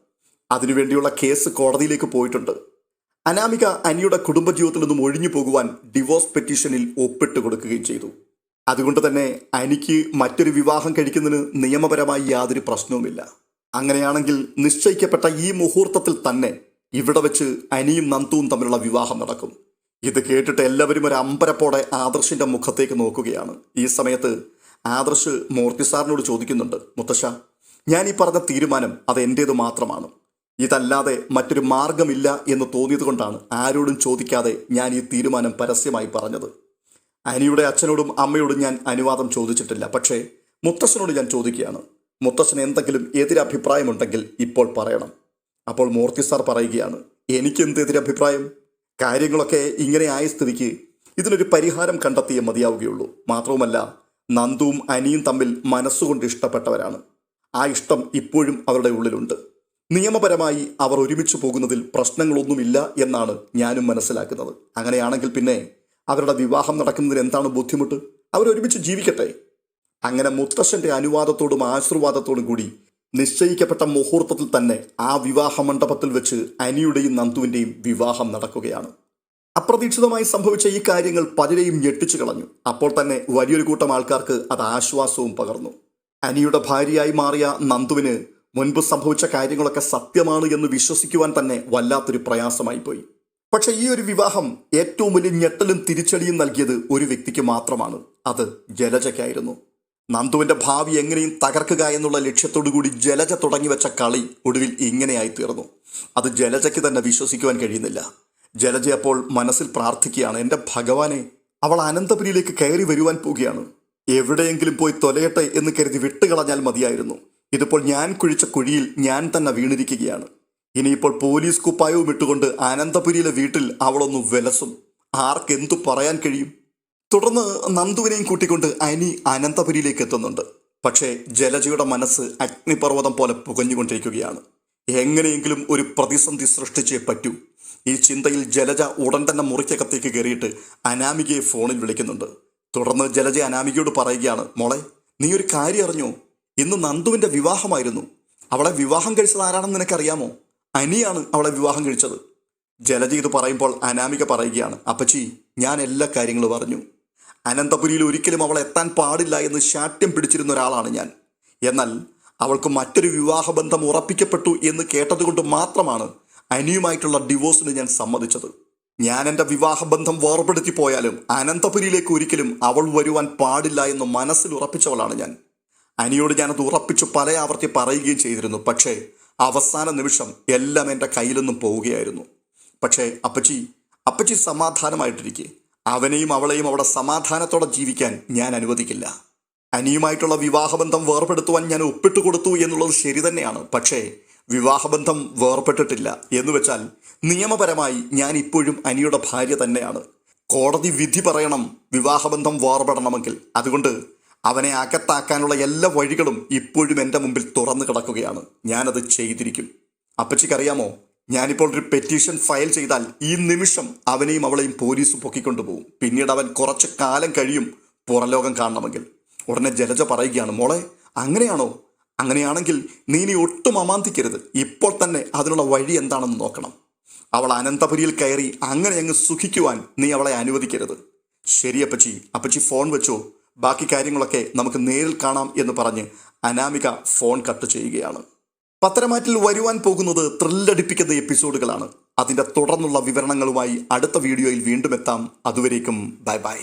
അതിനുവേണ്ടിയുള്ള കേസ് കോടതിയിലേക്ക് പോയിട്ടുണ്ട്. അനാമിക അനിയുടെ കുടുംബജീവിതത്തിൽ നിന്നും ഒഴിഞ്ഞു പോകുവാൻ ഡിവോഴ്സ് പെറ്റീഷനിൽ ഒപ്പിട്ട് കൊടുക്കുകയും ചെയ്തു. അതുകൊണ്ട് തന്നെ അനിക്ക് മറ്റൊരു വിവാഹം കഴിക്കുന്നതിന് നിയമപരമായി യാതൊരു പ്രശ്നവുമില്ല. അങ്ങനെയാണെങ്കിൽ നിശ്ചയിക്കപ്പെട്ട ഈ മുഹൂർത്തത്തിൽ തന്നെ ഇവിടെ വെച്ച് അനിയും നന്ദുവും തമ്മിലുള്ള വിവാഹം നടക്കും. ഇത് കേട്ടിട്ട് എല്ലാവരും ഒരു അമ്പരപ്പോടെ ആദർശിന്റെ മുഖത്തേക്ക് നോക്കുകയാണ്. ഈ സമയത്ത് ആദർശ് മൂർത്തി സാറിനോട് ചോദിക്കുന്നുണ്ട് മുത്തശ്ശ ഞാൻ ഈ പറഞ്ഞ തീരുമാനം അത് എന്റേത് മാത്രമാണ്. ഇതല്ലാതെ മറ്റൊരു മാർഗമില്ല എന്ന് തോന്നിയത് കൊണ്ടാണ് ആരോടും ചോദിക്കാതെ ഞാൻ ഈ തീരുമാനം പരസ്യമായി പറഞ്ഞത്. അനിയുടെ അച്ഛനോടും അമ്മയോടും ഞാൻ അനുവാദം ചോദിച്ചിട്ടില്ല പക്ഷേ മുത്തശ്ശനോട് ഞാൻ ചോദിക്കുകയാണ്. മുത്തശ്ശന് എന്തെങ്കിലും എതിരഭിപ്രായമുണ്ടെങ്കിൽ ഇപ്പോൾ പറയണം. അപ്പോൾ മൂർത്തി സാർ പറയുകയാണ് എനിക്കെന്ത് എതിരഭിപ്രായം? കാര്യങ്ങളൊക്കെ ഇങ്ങനെ ആയ സ്ഥിതിക്ക് ഇതിനൊരു പരിഹാരം കണ്ടെത്തിയേ മതിയാവുകയുള്ളൂ. മാത്രവുമല്ല നന്ദുവും അനിയും തമ്മിൽ മനസ്സുകൊണ്ട് ഇഷ്ടപ്പെട്ടവരാണ്. ആ ഇഷ്ടം ഇപ്പോഴും അവരുടെ ഉള്ളിലുണ്ട്. നിയമപരമായി അവർ ഒരുമിച്ച് പോകുന്നതിൽ പ്രശ്നങ്ങളൊന്നുമില്ല എന്നാണ് ഞാനും മനസ്സിലാക്കുന്നത്. അങ്ങനെയാണെങ്കിൽ പിന്നെ അവരുടെ വിവാഹം നടക്കുന്നതിന് എന്താണ് ബുദ്ധിമുട്ട്? അവരൊരുമിച്ച് ജീവിക്കട്ടെ. അങ്ങനെ മുത്തശ്ശന്റെ അനുവാദത്തോടും ആശീർവാദത്തോടും കൂടി നിശ്ചയിക്കപ്പെട്ട മുഹൂർത്തത്തിൽ തന്നെ ആ വിവാഹ മണ്ഡപത്തിൽ വെച്ച് അനിയുടെയും നന്ദുവിന്റെയും വിവാഹം നടക്കുകയാണ്. അപ്രതീക്ഷിതമായി സംഭവിച്ച ഈ കാര്യങ്ങൾ പലരെയും ഞെട്ടിച്ചു കളഞ്ഞു. അപ്പോൾ തന്നെ വലിയൊരു കൂട്ടം ആൾക്കാർക്ക് അത് ആശ്വാസവും പകർന്നു. അനിയുടെ ഭാര്യയായി മാറിയ നന്ദുവിന് മുൻപ് സംഭവിച്ച കാര്യങ്ങളൊക്കെ സത്യമാണ് എന്ന് വിശ്വസിക്കുവാൻ തന്നെ വല്ലാത്തൊരു പ്രയാസമായി പോയി. പക്ഷെ ഈ ഒരു വിവാഹം ഏറ്റവും വലിയ ഞെട്ടലും തിരിച്ചടിയും നൽകിയത് ഒരു വ്യക്തിക്ക് മാത്രമാണ്. അത് ജലജയ്ക്കായിരുന്നു. നന്ദുവിന്റെ ഭാവി എങ്ങനെയും തകർക്കുക എന്നുള്ള ലക്ഷ്യത്തോടു കൂടി ജലജ തുടങ്ങി വെച്ച കളി ഒടുവിൽ ഇങ്ങനെയായി തീർന്നു. അത് ജലജയ്ക്ക് തന്നെ വിശ്വസിക്കുവാൻ കഴിയുന്നില്ല. ജലജ അപ്പോൾ മനസ്സിൽ പ്രാർത്ഥിക്കുകയാണ് എന്റെ ഭഗവാനെ അവൾ അനന്തപുരിയിലേക്ക് കയറി വരുവാൻ പോവുകയാണ്. എവിടെയെങ്കിലും പോയി തൊലയട്ടെ എന്ന് കരുതി വിട്ടുകളഞ്ഞാൽ മതിയായിരുന്നു. ഇതിപ്പോൾ ഞാൻ കുഴിച്ച കുഴിയിൽ ഞാൻ തന്നെ വീണിരിക്കുകയാണ്. ഇനിയിപ്പോൾ പോലീസ് കുപ്പായവും ഇട്ടുകൊണ്ട് അനന്തപുരിയിലെ വീട്ടിൽ അവളൊന്ന് വിലസും. ആർക്കെന്തു പറയാൻ കഴിയും? തുടർന്ന് നന്ദുവിനെയും കൂട്ടിക്കൊണ്ട് അനി അനന്തപുരിയിലേക്ക് എത്തുന്നുണ്ട്. പക്ഷേ ജലജയുടെ മനസ്സ് അഗ്നിപർവതം പോലെ പുകഞ്ഞുകൊണ്ടിരിക്കുകയാണ്. എങ്ങനെയെങ്കിലും ഒരു പ്രതിസന്ധി സൃഷ്ടിച്ചേ പറ്റൂ. ഈ ചിന്തയിൽ ജലജ ഉടൻ തന്നെ മുറിക്കകത്തേക്ക് കയറിയിട്ട് അനാമികയെ ഫോണിൽ വിളിക്കുന്നുണ്ട്. തുടർന്ന് ജലജ അനാമികയോട് പറയുകയാണ് മോളെ നീ ഒരു കാര്യം അറിഞ്ഞോ? ഇന്ന് നന്ദുവിന്റെ വിവാഹമായിരുന്നു. അവളെ വിവാഹം കഴിച്ചത് ആരാണെന്ന് നിനക്കറിയാമോ? അനിയാണ് അവളെ വിവാഹം കഴിച്ചത്. ജലജ ഇത് പറയുമ്പോൾ അനാമിക പറയുകയാണ് അപ്പച്ചി ഞാൻ എല്ലാ കാര്യങ്ങളും അറിഞ്ഞു. അനന്തപുരിയിൽ ഒരിക്കലും അവൾ എത്താൻ പാടില്ല എന്ന് ശാഠ്യം പിടിച്ചിരുന്ന ഒരാളാണ് ഞാൻ. എന്നാൽ അവൾക്ക് മറ്റൊരു വിവാഹബന്ധം ഉറപ്പിക്കപ്പെട്ടു എന്ന് കേട്ടതുകൊണ്ട് മാത്രമാണ് അനിയുമായിട്ടുള്ള ഡിവോഴ്സിന് ഞാൻ സമ്മതിച്ചത്. ഞാൻ എന്റെ വിവാഹബന്ധം വേർപെടുത്തി പോയാലും അനന്തപുരിയിലേക്ക് ഒരിക്കലും അവൾ വരുവാൻ പാടില്ല എന്ന് മനസ്സിൽ ഉറപ്പിച്ചവളാണ് ഞാൻ. അനിയോട് ഞാനത് ഉറപ്പിച്ചു പല ആവർത്തി പറയുകയും ചെയ്തിരുന്നു. പക്ഷേ അവസാന നിമിഷം എല്ലാം എന്റെ കയ്യിലൊന്നും പോവുകയായിരുന്നു. പക്ഷേ അപ്പച്ചി അപ്പച്ചി സമാധാനമായിട്ടിരിക്കെ. അവനെയും അവളെയും അവിടെ സമാധാനത്തോടെ ജീവിക്കാൻ ഞാൻ അനുവദിക്കില്ല. അനിയുമായിട്ടുള്ള വിവാഹബന്ധം വേർപെടുത്തുവാൻ ഞാൻ ഒപ്പിട്ട് കൊടുത്തു എന്നുള്ളത് ശരി തന്നെയാണ്. പക്ഷേ വിവാഹബന്ധം വേർപെട്ടിട്ടില്ല എന്ന് വെച്ചാൽ നിയമപരമായി ഞാൻ ഇപ്പോഴും അനിയുടെ ഭാര്യ തന്നെയാണ്. കോടതി വിധി പറയണം വിവാഹബന്ധം വേർപെടണമെങ്കിൽ. അതുകൊണ്ട് അവനെ അകത്താക്കാനുള്ള എല്ലാ വഴികളും ഇപ്പോഴും എന്റെ മുമ്പിൽ തുറന്നു കിടക്കുകയാണ്. ഞാനത് ചെയ്തിരിക്കും. അപ്പച്ചിക്കറിയാമോ? ഞാനിപ്പോൾ ഒരു പെറ്റീഷൻ ഫയൽ ചെയ്താൽ ഈ നിമിഷം അവനെയും അവളെയും പോലീസ് പൊക്കിക്കൊണ്ടുപോകും. പിന്നീട് അവൻ കുറച്ച് കാലം കഴിയും പുറലോകം കാണണമെങ്കിൽ. ഉടനെ ജലജ പറയുകയാണ് മോളെ അങ്ങനെയാണോ? അങ്ങനെയാണെങ്കിൽ നീ ഇനി ഒട്ടും അമാന്തിക്കരുത്. ഇപ്പോൾ തന്നെ അതിനുള്ള വഴി എന്താണെന്ന് നോക്കണം. അവൾ അനന്തപുരിയിൽ കയറി അങ്ങനെ അങ്ങ് സുഖിക്കുവാൻ നീ അവളെ അനുവദിക്കരുത്. ശരി അപ്പച്ചി അപ്പച്ചി ഫോൺ വെച്ചോ. ബാക്കി കാര്യങ്ങളൊക്കെ നമുക്ക് നേരിൽ കാണാം എന്ന് പറഞ്ഞ് അനാമിക ഫോൺ കട്ട് ചെയ്യുകയാണ്. പത്തരമാറ്റിൽ വരുവാൻ പോകുന്നത് ത്രില്ലടിപ്പിക്കുന്ന എപ്പിസോഡുകളാണ്. അതിന്റെ തുടർന്നുള്ള വിവരണങ്ങളുമായി അടുത്ത വീഡിയോയിൽ വീണ്ടും എത്താം. അതുവരേക്കും ബൈ ബൈ.